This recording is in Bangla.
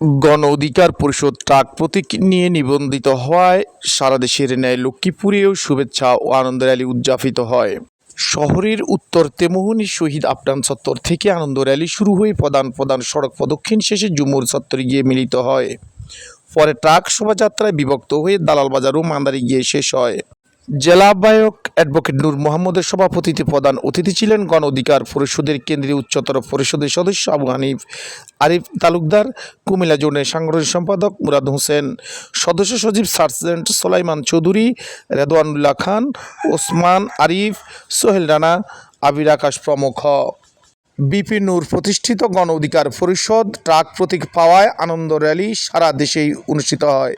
গণ অধিকার পরিষদ ট্রাক প্রতীক নিয়ে নিবন্ধিত হওয়ায় সারা দেশের ন্যায় লক্ষ্মীপুরেও শুভেচ্ছা ও আনন্দ র্যালি উদযাপিত হয়। শহরের উত্তর তেমোহনী শহীদ আফটান চত্বর থেকে আনন্দ র্যালি শুরু হয়ে প্রধান প্রধান সড়ক প্রদক্ষিণ শেষে জুমুর চত্বরে গিয়ে মিলিত হয়। পরে ট্রাক শোভাযাত্রায় বিভক্ত হয়ে দালাল বাজার ও মান্দারি গিয়ে শেষ হয়। জেলা আহ্বায়ক অ্যাডভোকেট নূর মোহাম্মদের সভাপতিতে প্রধান অতিথি ছিলেন গণ অধিকার পরিষদের কেন্দ্রীয় উচ্চতর পরিষদের সদস্য আবু হানিফ, আরিফ তালুকদার, কুমিল্লা জোনের সাংগঠনিক সম্পাদক মুরাদ হোসেন, সদস্য সচিব সার্জেন্ট সোলাইমান চৌধুরী, রেদওয়ানুল্লাহ খান, ওসমান আরিফ, সোহেল রানা, আবির আকাশ প্রমুখ। বিপি নূর প্রতিষ্ঠিত গণ অধিকার পরিষদ ট্রাক প্রতীক পাওয়ায় আনন্দ র্যালি সারা দেশেই অনুষ্ঠিত হয়।